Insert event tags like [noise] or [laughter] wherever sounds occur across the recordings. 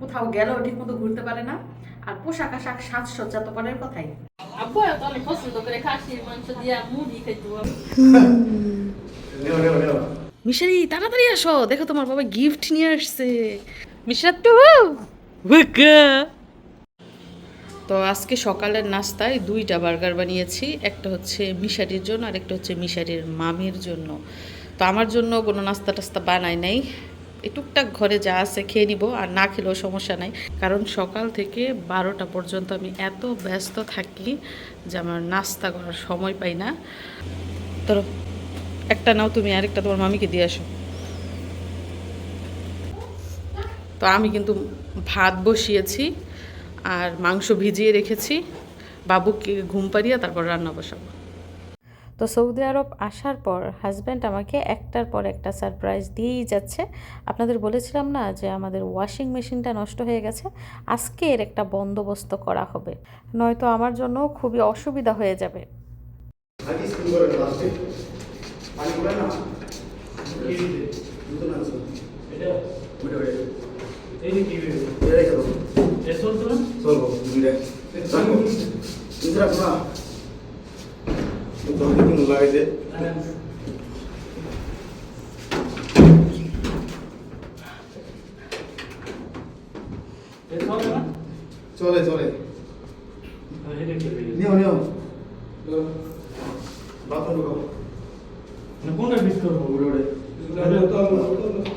কোথাও গেলেও ঠিক মতো ঘুরতে পারে না। আর পোশাক আশাক সাজসজ্জা তো পরের কথাই। আব্বু এত অনেক পছন্দ করে খাসির মাংস দিয়া মুড়ি খাইতো নেও নেও নেও মিশারি তাড়াতাড়ি আসো। দেখো তোমার বাবা গিফট নিয়ে আসছে। মিশরাত্তু তো। আজকে সকালের নাস্তায় দুইটা বার্গার বানিয়েছি। একটা হচ্ছে মিশারির জন্য আর একটা হচ্ছে মিশারির মামির জন্য। তো আমার জন্য কোনো নাস্তা টাস্তা বানাই নাই। টুকটাক ঘরে যা আছে খেয়ে নিব আর না খেলেও সমস্যা নাই। কারণ সকাল থেকে বারোটা পর্যন্ত আমি এত ব্যস্ত থাকি যে আমার নাস্তা করার সময় পাই না। তো একটা নাও তুমি আরেকটা তোমার মামিকে দিয়ে আসো। তো আমি কিন্তু ভাত বসিয়েছি আর মাংস ভিজিয়ে রেখেছি। বাবুকে ঘুম পাড়িয়ে তারপর রান্না বসাবো। তো সৌদি আরব আসার পর হাজব্যান্ড আমাকে একটার পর একটা সারপ্রাইজ দিয়েই যাচ্ছে আপনাদের বলেছিলাম না যে আমাদের ওয়াশিং মেশিনটা নষ্ট হয়ে গেছে আজকে এর একটা বন্দোবস্ত করা হবে নয়তো আমার জন্য খুবই অসুবিধা হয়ে যাবে এটা ওটা ওটা এই যে কি বেরো এটা রেখে দাও এ চলতো না চলবো দুইটা চলবো দুইটা রাখো না দম দিন লাগাইতে এ চলতো না চলে চলে এটা কি বেরো নিও নিও বাথরুম ঢুকাও না কোনটা মিস করব ওটা ওটা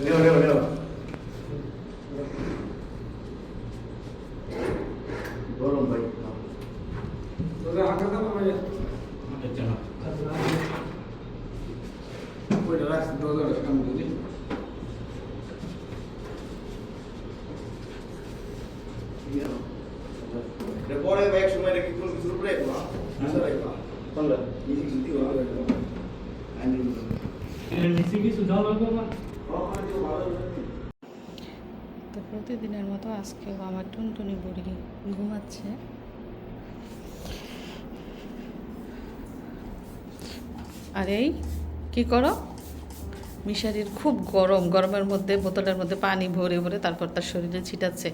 নিও নিও নিও গরম ভাই আচ্ছা না ওইটা রাখ দরজার সামনে দিদি এটা পরে এক সময় নাকি কোন কিছুর উপরে রাখব হ্যাঁ রাখবা কোনটা নিজে কিছু দিও আইনি এর নিচে কিছু জল লাগবে না তো প্রতিদিনের মতো আজকেও আমার টুনটুনি বুড়ি ঘুমাচ্ছে। আর এই, কি করো? মিশারির খুব গরম, গরমের মধ্যে, বোতলের মধ্যে পানি ভরে ভরে তারপর তার শরীরে ছিটাচ্ছে।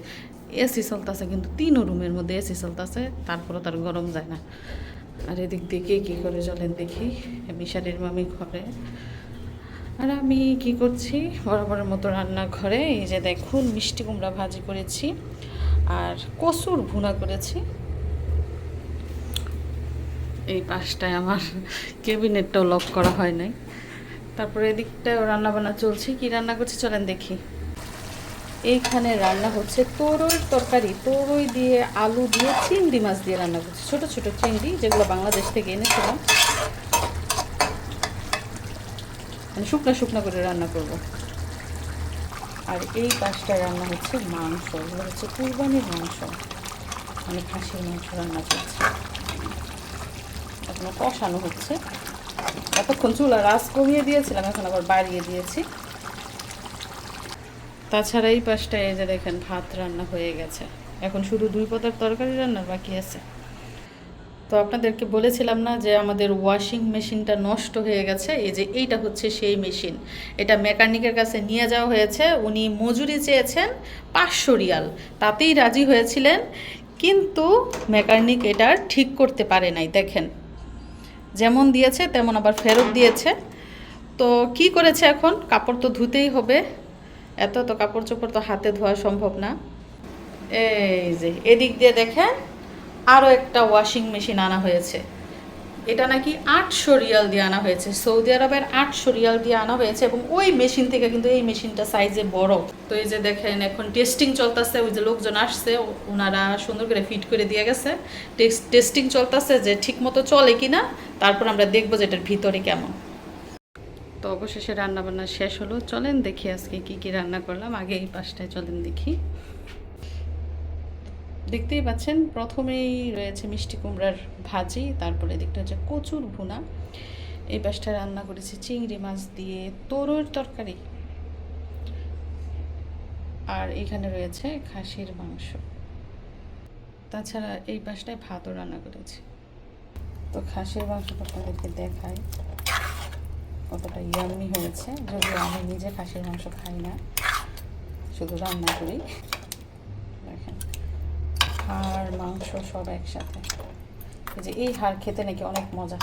এসি চলতেছে কিন্তু তিনও রুমের মধ্যে এসি চলতেছে, তারপরও তার গরম যায় না। আর এদিক দিকে কী করে চলেন দেখি, মিশারির মামি ঘরে। আর আমি কি করছি? বরাবরের মতো রান্নাঘরে এই যে দেখুন, মিষ্টি কুমড়া ভাজি করেছি আর কচুর ভুনা করেছি। এই পাশটায় আমার কেবিনেটটাও লক করা হয় নাই। তারপরে এদিকটায় রান্না বান্না চলছে। কি রান্না করছি চলেন দেখি। এইখানে রান্না হচ্ছে তরই তরকারি। তরই দিয়ে আলু দিয়ে চিংড়ি মাছ দিয়ে রান্না করছি। ছোট ছোট চিংড়ি যেগুলো বাংলাদেশ থেকে এনেছিলাম। মানে শুকনো শুকনো করে রান্না করব। আর এই পাশটা রান্না হচ্ছে মাংস এগুলো হচ্ছে কুরবানির মাংস। মানে খাসির মাংস রান্না করছে। এখনও কষানো হচ্ছে। এতক্ষণ চুলা রাস কমিয়ে দিয়েছিলাম, এখন আবার বাড়িয়ে দিয়েছি। তাছাড়া এই পাশটায় এই যে দেখেন, ভাত রান্না হয়ে গেছে। এখন শুধু দুই পদের তরকারি রান্নার বাকি আছে। তো আপনাদেরকে বলেছিলাম না যে আমাদের ওয়াশিং মেশিনটা নষ্ট হয়ে গেছে? এই যে এইটা হচ্ছে সেই মেশিন এটা মেকানিকের কাছে নিয়ে যাওয়া হয়েছে। উনি মজুরি চেয়েছেন পাঁচশো রিয়াল। তাতেই রাজি হয়েছিলেন, কিন্তু মেকানিক এটা ঠিক করতে পারে নাই, দেখেন। যেমন দিয়েছে, তেমন আবার ফেরত দিয়েছে। তো কি করেছে এখন? কাপড় তো ধুতেই হবে। এত তো কাপড় চোপড় তো হাতে ধোয়া সম্ভব না। এই যে, এদিক দিয়ে দেখেন। আরও একটা ওয়াশিং মেশিন আনা হয়েছে। এটা নাকি আটশো রিয়াল দিয়ে আনা হয়েছে। সৌদি আরবের আটশো রিয়াল দিয়ে আনা হয়েছে এবং ওই মেশিন থেকে কিন্তু এই মেশিনটা সাইজে বড়। তো এই যে দেখেন, এখন টেস্টিং চলতেছে, ওই যে লোকজন আসছে ওনারা সুন্দর করে ফিট করে দিয়ে গেছে। টেস্টিং চলতেছে যে ঠিক মতো চলে কি না তারপর আমরা দেখব যে এটার ভিতরে কেমন। তো অবশেষে রান্না বান্না শেষ হলো। চলেন দেখি আজকে কি কি রান্না করলাম। আগে এই পাশটায় চলেন দেখি। দেখতেই পাচ্ছেন, প্রথমেই রয়েছে মিষ্টি কুমড়ার ভাজি, তারপরে দিকটা হচ্ছে কচুর ভুনা। এই পাশটা রান্না করেছি চিংড়ি মাছ দিয়ে তরুর তরকারি। আর এখানে রয়েছে খাসির মাংস। তাছাড়া এই পাশটায় ভাতও রান্না করেছি। তো খাসির মাংসটা আপনাদেরকে দেখাই, কতটা ইয়ামি হয়েছে। যদিও আমি নিজে খাসির মাংস খাই না, শুধু রান্না করি। হাড় মাংস সব একসাথে। এই যে এই হাড় খেতে নাকি অনেক মজা।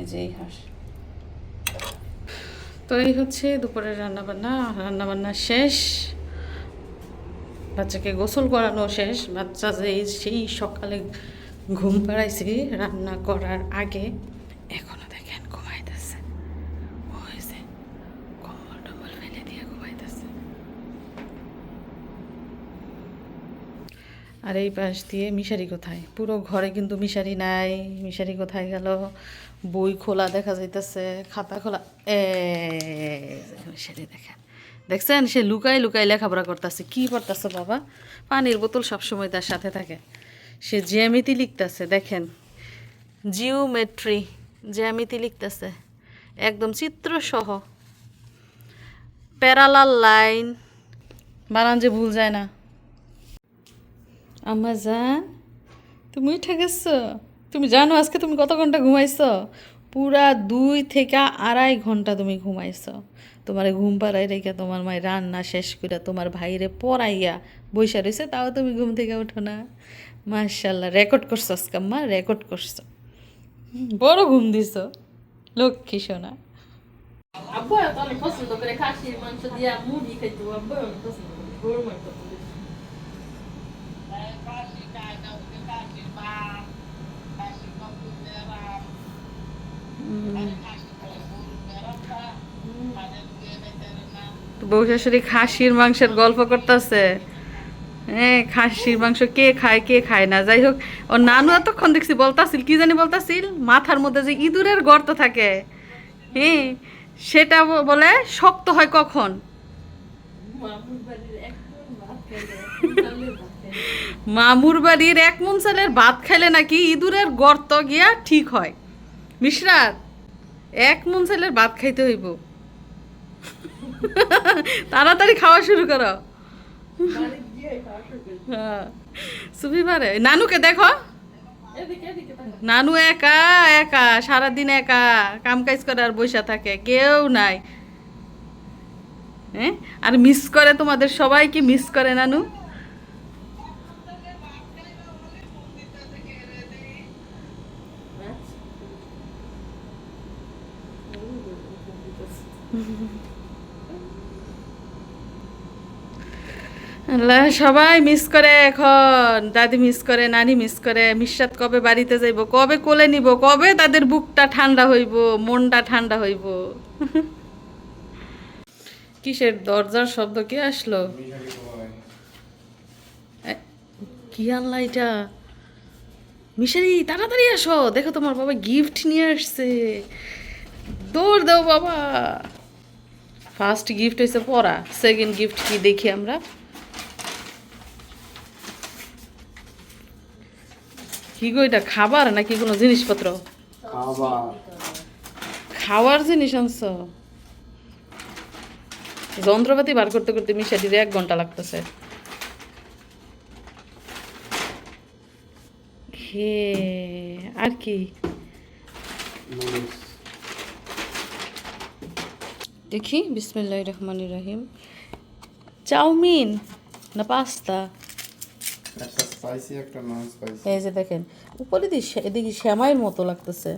এই যে এই হাঁস তো এই হচ্ছে দুপুরের রান্নাবান্না। রান্নাবান্না শেষ। বাচ্চাকে গোসল করানো শেষ। বাচ্চা যে সেই সকালে ঘুম পাড়াইছি রান্না করার আগে এখনও দেখেন ঘুমাইতেছে ওই যে কম্বল টম্বল ফেলে দিয়ে ঘুমাইতেছে আর এই পাশ দিয়ে মিশারি কোথায়? পুরো ঘরে কিন্তু মিশারি নাই। মিশারি কোথায় গেল? বই খোলা দেখা যাইতেছে, খাতা খোলা। এ, মিশারি দেখেন। দেখছেন? সে লুকাই লুকাই লেখাপড়া করতেছে। কি পড়তেছে বাবা? পানির বোতল সবসময় তার সাথে থাকে। সে জ্যামিতি লিখতেছে, দেখেন। জিওমেট্রি জ্যামিতি লিখতেছে। একদম চিত্রসহ। Parallel line. বানান যে ভুল যায় না। আম্মা তুমি উঠে গেছো? তুমি জানো আজকে তুমি কত ঘণ্টা ঘুমাইছো? পুরা দুই থেকে আড়াই ঘণ্টা তুমি ঘুমাইছো। তোমার ঘুম পাড়াই রেখে তোমার মায়ের রান্না শেষ করে তোমার ভাইরে পড়াইয়া বৈশা রয়েছে তাও তুমি ঘুম থেকে উঠো না। মার্শাল্লাহ রেকর্ড করছ আজকে আম্মা, রেকর্ড করছ। বড় ঘুম দিছো, লক্ষ্মী সোনা। আব্বু অনেক পছন্দ করে খাসির মাংস দিয়া মুড়ি খাইতো আব্বু অনেক পছন্দ করে গরুর মাংস। বউ শাশুড়ি খাসির মাংসের গল্প করতেছে। হ্যাঁ খাসির মাংস কে খায় কে খায় না? যাই হোক ও নানু এতক্ষণ দেখছি বলতাছিল, কি জানি বলতাছিল? মাথার মধ্যে যে ইঁদুরের গর্ত থাকে। হ্যাঁ সেটা বলে শক্ত হয় কখন? মামুর বাড়ির এক মন চালের ভাত খাইলে নাকি ইঁদুরের গর্ত গিয়া ঠিক হয়। মিশ্রাত, এক মন চালের ভাত খাইতে হইব। তাড়াতাড়ি খাওয়া শুরু করো। হ্যাঁ। সুবি পারে নানুকে দেখো। নানু একা একা, সারাদিন একা, কাম কাজ করে আর বসে থাকে, কেউ নাই। হ্যাঁ? আর মিস করে তোমাদের সবাইকে মিস করে নানু। [laughs] আল্লাহ, সবাই মিস করে এখন। দাদি মিস করে, নানি মিস করে। মিশ্রাত কবে বাড়িতে যাইব? কবে কোলে নিব? কবে তাদের বুকটা ঠান্ডা হইব? মনটা ঠান্ডা হইব? [laughs] কিসের দরজার শব্দ? কি আসলো? কি আল্লাহ এটা? মিশারি, তাড়াতাড়ি আসো। দেখো তোমার বাবা গিফট নিয়ে আসছে। দৌড় দাও বাবা। ফার্স্ট গিফট হয়েছে পড়া সেকেন্ড গিফট কি দেখি আমরা? কি গো এটা খাবার নাকি কোনো জিনিসপত্র? খাওয়ার জিনিস আনছো? যন্ত্রপাতি বার করতে করতে মিশা মিশাটির এক ঘণ্টা লাগতেছে। হে আর কি? দেখি বিসমিল্লাহ রহমান রহিম চাউমিন না পাস্তা? এই যে দেখেন উপরে এদিকে শ্যামাইয়ের মতো লাগতেছে।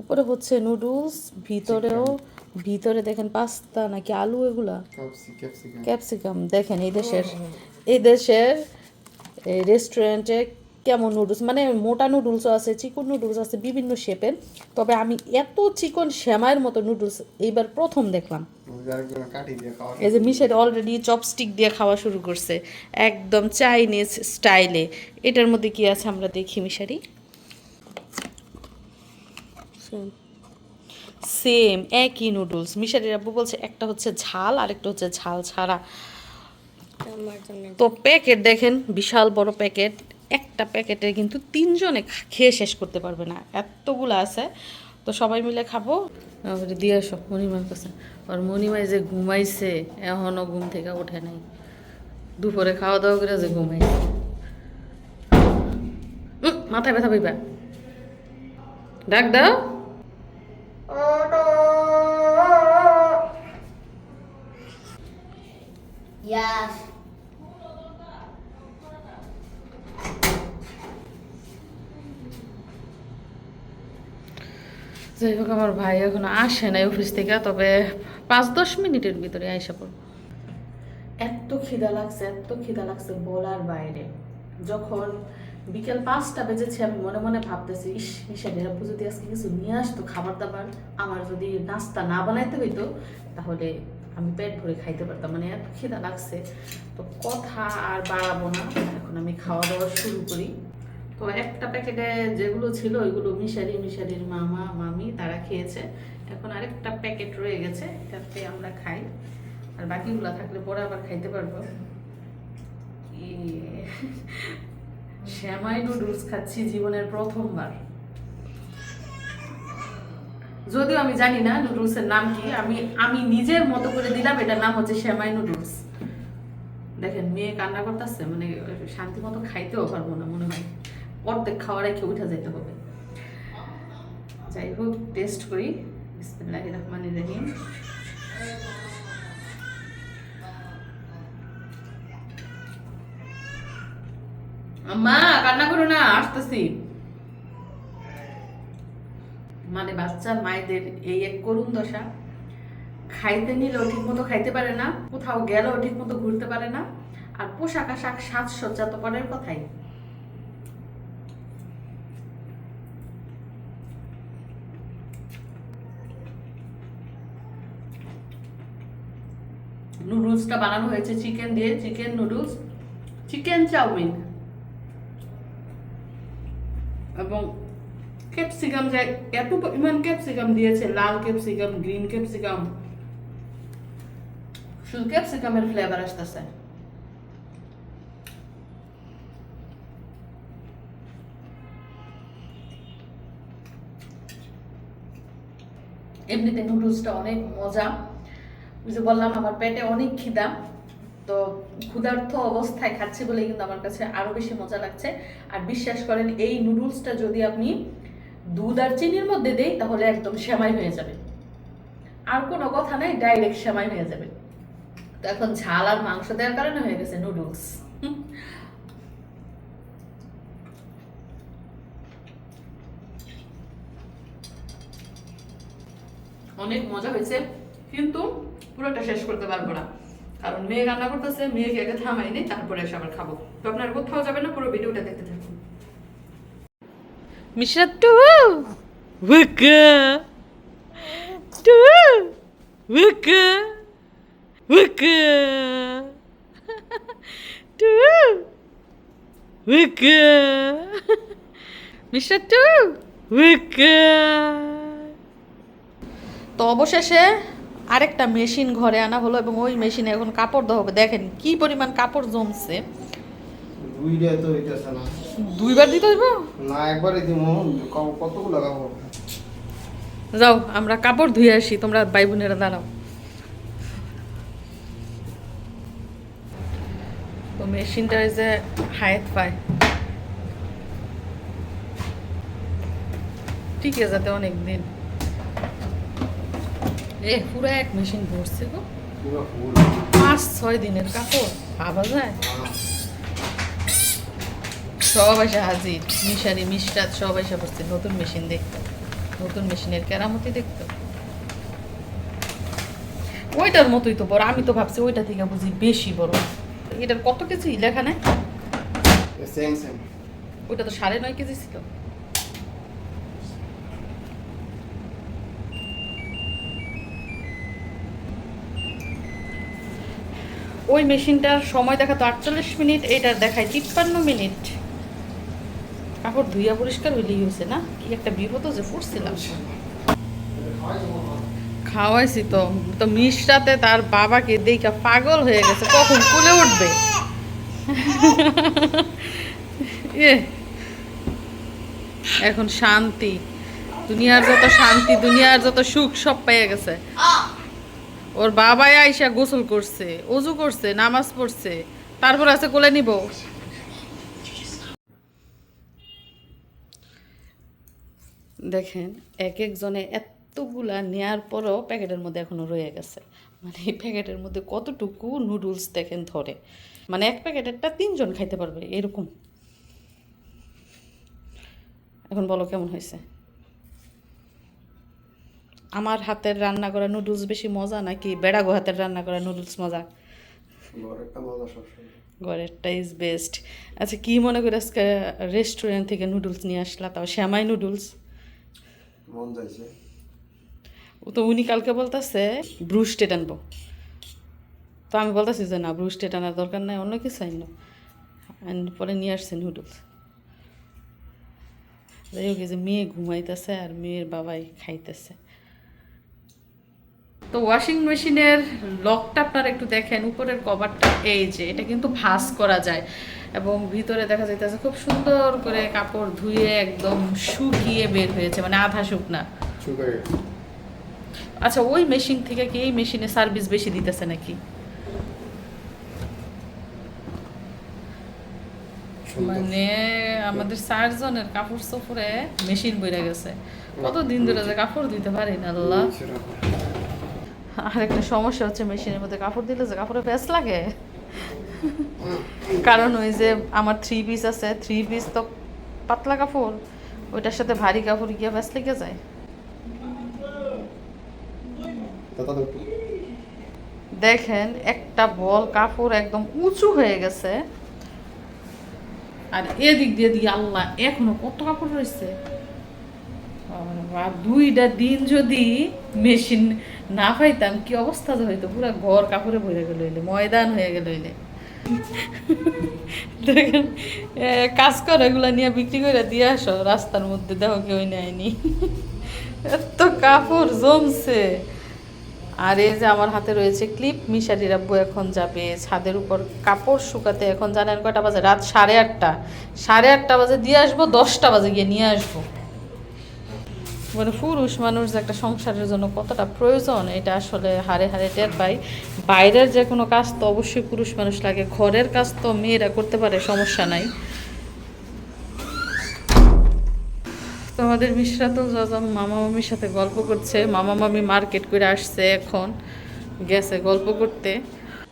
উপরে হচ্ছে নুডলস ভিতরেও ভিতরে দেখেন পাস্তা নাকি আলু এগুলা? ক্যাপসিকাম দেখেন এই দেশের এই দেশের এই রেস্টুরেন্টে কেমন নুডলস মানে মোটা নুডলসও আছে চিকন নুডলস আছে বিভিন্ন শেপের তবে আমি এত চিকন শ্যামাইয়ের মতো নুডলস এইবার প্রথম দেখলাম। আরেকজন কাটি দিয়ে খাওয়া এই যে মিশের অলরেডি চপস্টিক দিয়ে খাওয়া শুরু করছে একদম চাইনিজ স্টাইলে এটার মধ্যে কি আছে আমরা দেখি মিশারি। সেম একই নুডলস মিশারি আব্বু বলছে একটা হচ্ছে ঝাল আর একটা হচ্ছে ঝাল ছাড়া। তো প্যাকেট দেখেন বিশাল বড় প্যাকেট একটা প্যাকেটে কিন্তু তিনজনে খেয়ে শেষ করতে পারবে না। এতগুলো আছে। তো সবাই মিলে খাব। দিয়ে আসো মণিমার কাছে। আর মণিমাই যে ঘুমাইছে এখনও ঘুম থেকে ওঠে নাই। দুপুরে খাওয়া দাওয়া করে যে ঘুমাইছে। মাথায় ব্যথা পাইবা। ডাক দাও। Yes. যাই হোক আমার ভাই এখনও আসে নাই অফিস থেকে, তবে পাঁচ দশ মিনিটের ভিতরে আইসা পড়ব। এত খিদা লাগছে, এত খিদা লাগছে বলার বাইরে। যখন বিকেল পাঁচটা বেজেছে, আমি মনে মনে ভাবতেছি, ইস মিশালি আপু যদি আজকে কিছু নিয়ে আসতো, খাবার দাবার। আমার যদি নাস্তা না বানাইতে হইতো, তাহলে আমি পেট ভরে খাইতে পারতাম। মানে এত খিদা লাগছে। তো কথা আর বাড়াবো না, এখন আমি খাওয়া দাওয়া শুরু করি। তো একটা প্যাকেটে যেগুলো ছিল, ওইগুলো মিশারি মিশারির মামা, মামি তারা খেয়েছে। এখন আরেকটা প্যাকেট রয়ে গেছে, এটাতে আমরা খাই। আর বাকিগুলো থাকলে পরে আবার খাইতে পারব। শ্যামাই নুডলস খাচ্ছি জীবনের প্রথমবার। যদিও আমি জানি না নুডলসের নাম কি, আমি আমি নিজের মতো করে দিলাম, এটার নাম হচ্ছে শ্যামাই নুডলস। দেখেন, মেয়ে কান্না করতেছে মানে শান্তি মতো খাইতেও পারব না, মনে হয়। অর্ধেক খাওয়া রেখে উঠে যেতে হবে। যাই হোক টেস্ট করি কান্না করো না, আসতেছি। মানে বাচ্চা, মায়েদের এই এক করুণ দশা। খাইতে নিলেও ঠিক মতো খাইতে পারে না, কোথাও গেলেও ঠিক মতো ঘুরতে পারে না। আর পোশাক আশাক সাজসজ্জা তো পরের কথাই। নুডলসটা বানানো হয়েছে চিকেন দিয়ে চিকেন নুডলস চিকেন চাউমিন এবং ক্যাপসিকাম যে এত পরিমাণ ক্যাপসিকাম দিয়েছে, লাল ক্যাপসিকাম গ্রিন ক্যাপসিকাম শুধু ক্যাপসিকামের ফ্লেভার আসতেছে। এমনিতে নুডলসটা অনেক মজা। যে বললাম, আমার পেটে অনেক খিদা। তো ক্ষুধার্থ অবস্থায় খাচ্ছি বলে কিন্তু আমার কাছে আরও বেশি মজা লাগছে। আর বিশ্বাস করেন, এই নুডলসটা যদি আপনি দুধ আর চিনির মধ্যে দেই, তাহলে একদম সেমাই হয়ে যাবে। আর কোনো কথা নাই, ডাইরেক্ট সেমাই হয়ে যাবে। তো এখন ঝাল আর মাংস দেওয়ার কারণে হয়ে গেছে নুডলস। অনেক মজা হয়েছে, কিন্তু পুরোটা শেষ করতে পারব না। কারণ মেয়ে রান্না করতেছে মেয়েকে আগে থামাই নেই তারপরে এসে আবার খাব। তো আপনার কোথাও যাবে না পুরো ভিডিওটা দেখতে থাকুন। মিশ্রা টু ওয়াকা টু ওয়াকা ওয়াকা টু ওয়াকা মিশ্রা টু ওয়াকা তো অবশেষে আরেকটা মেশিন ঘরে আনা হলো এবং ওই মেশিনে এখন কাপড় দেওয়া হবে। দেখেন কি পরিমাণ কাপড় জমছে। দুইবার দিতে হইব? না একবারই দিব। কতগুলো লাগাবো যাও আমরা কাপড় ধুয়ে আসি। তোমরা ভাই বোনেরা দাঁড়াও। তো মেশিনটা এই যে হায়াত পায়। ঠিক আছে যাতে অনেক দিন। এ পুরো এক মেশিন ভরছে গো। পাঁচ ছয় দিনের কাপড় ভাবা যায়? সব এসে হাজির। মিশারি মিষ্টাত সব এসে বসছে নতুন মেশিন দেখতে। নতুন মেশিনের কেরামতি দেখতে। ওইটার মতোই তো বড় আমি তো ভাবছি ওইটা থেকে বুঝি বেশি বড়। এটার কত কেজি? লেখা সেম ওইটা তো সাড়ে নয় কেজি ছিল। ওই মেশিনটার সময় দেখাতো আটচল্লিশ মিনিট এইটার দেখায় তিপ্পান্ন মিনিট। কাপড় ধুইয়া পরিষ্কার হইলেই হয়েছে না? কি একটা বিপদ যে ফুটছিলাম। খাওয়াইছি তো তো মিষ্টাতে তার বাবাকে দেখা পাগল হয়ে গেছে, কখন কুলে উঠবে? এখন শান্তি। দুনিয়ার যত শান্তি, দুনিয়ার যত সুখ সব পেয়ে গেছে। ওর বাবাই আইসা গোসল করছে অজু করছে, নামাজ পড়ছে। তারপর আছে কোলে নিব। দেখেন, এক একজনে এতগুলা নেয়ার পরও প্যাকেটের মধ্যে এখনও রয়ে গেছে। মানে এই প্যাকেটের মধ্যে কতটুকু নুডলস দেখেন ধরে। মানে এক প্যাকেটেরটা তিনজন খাইতে পারবে, এরকম। এখন বলো কেমন হয়েছে? আমার হাতের রান্না করা নুডলস বেশি মজা নাকি বেড়াগো হাতের রান্না করা নুডলস মজা? ঘরেরটা ইজ বেস্ট আচ্ছা কি মনে করে আজকে রেস্টুরেন্ট থেকে নুডলস নিয়ে আসলা? তাও শ্যামাই নুডলস? মন যাইছে ও তো উনি কালকে বলতেছে ব্রুস্টেড আনব। তো আমি বলতেছি যে না ব্রুস্টেড আনার দরকার নাই অন্য কিছু আইন পরে নিয়ে আসছে নুডলস। যাই হোক যে মেয়ে ঘুমাইতেছে আর মেয়ের বাবাই খাইতেছে। তো ওয়াশিং মেশিনের লকটা আপনারা একটু দেখেন উপরের কভারটা এই যে এটা কিন্তু ভাঁজ করা যায়। এবং ভিতরে দেখা যাইতেছে খুব সুন্দর করে কাপড় ধুয়ে একদম শুকিয়ে বের হয়েছে মানে আধা শুকনা। আচ্ছা ওই মেশিন থেকে কি এই মেশিনে সার্ভিস বেশি দিতেছে নাকি? মানে আমাদের চারজনের কাপড় সফরে মেশিন বইরা গেছে। কত দিন ধরে যে কাপড় দিতে পারি না আল্লাহ। আর একটা সমস্যা হচ্ছে মেশিনের মধ্যে কাপড় দিলে যে কাপড়ে প্যাঁচ লাগে। কারণ ওই যে আমার থ্রি পিস আছে থ্রি পিস তো পাতলা কাপড় ওইটার সাথে ভারী কাপড় গিয়ে প্যাঁচ লেগে যায়। দেখেন একটা বল কাপড় একদম উঁচু হয়ে গেছে। আর এদিক দিয়ে দিয়ে আল্লাহ এখনও কত কাপড় রয়েছে? দুইটা দিন যদি মেশিন না পাইতাম, কি অবস্থা হইতো? পুরো ঘর কাপড়ে ভরে গেল হইলে, ময়দান হয়ে গেল হইলে। [laughs] দেখেন কাজ করো, এগুলা নিয়ে বিক্রি করে দিয়ে আসো, রাস্তার মধ্যে দেখো কেউ নেয়নি। [laughs] এত কাপড় জমছে। আর এই যে আমার হাতে রয়েছে ক্লিপ, মিশারির আব্বু এখন যাবে ছাদের উপর কাপড় শুকাতে। এখন জানেন কয়টা বাজে? রাত সাড়ে আটটা। সাড়ে আটটা বাজে, দিয়ে আসব, দশটা বাজে গিয়ে নিয়ে আসব। মানে পুরুষ মানুষ যে একটা সংসারের জন্য কতটা প্রয়োজন, এটা আসলে হারে হারে টের পাই। বাইরের যে কোনো কাজ তো অবশ্যই পুরুষ মানুষ লাগে, ঘরের কাজ তো মেয়েরা করতে পারে, সমস্যা নাই। তোমাদের মিশরাতুল জাজাম মামা মামির সাথে গল্প করছে, মামা মামি মার্কেট করে আসছে এখন, গেছে গল্প করতে।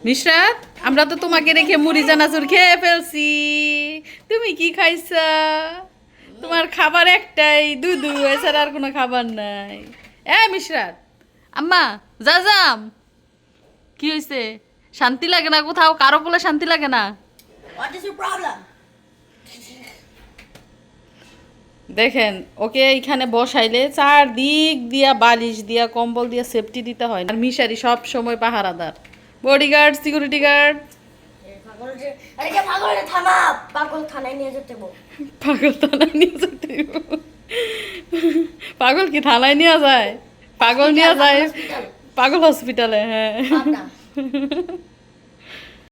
মিশরাত আমরা তো তোমাকে রেখে মুড়ি জানাচুর খেয়ে ফেলছি। তুমি কি খাইছা? তোমার খাবার একটাই দুধু এছাড়া আর কোনো খাবার নাই। এ মিশরাত। আম্মা যা যাম কি হয়েছে শান্তি লাগে না কোথাও? কারও বলে শান্তি লাগে না? দেখেন ওকে এইখানে বসাইলে চার দিক দিয়া বালিশ দিয়া কম্বল দিয়া সেফটি দিতে হয় আর মিশারি সব সময় পাহারাদার। বডিগার্ড সিকিউরিটি গার্ড পাগল আরে কে পাগল থামা পাগল থানায় নিয়ে যেতে বল পাগল থানায় নিয়ে যেতে পাগল কি থানায় নিয়ে যায়? পাগল নিয়ে যায়? পাগল হসপিটালে হ্যাঁ।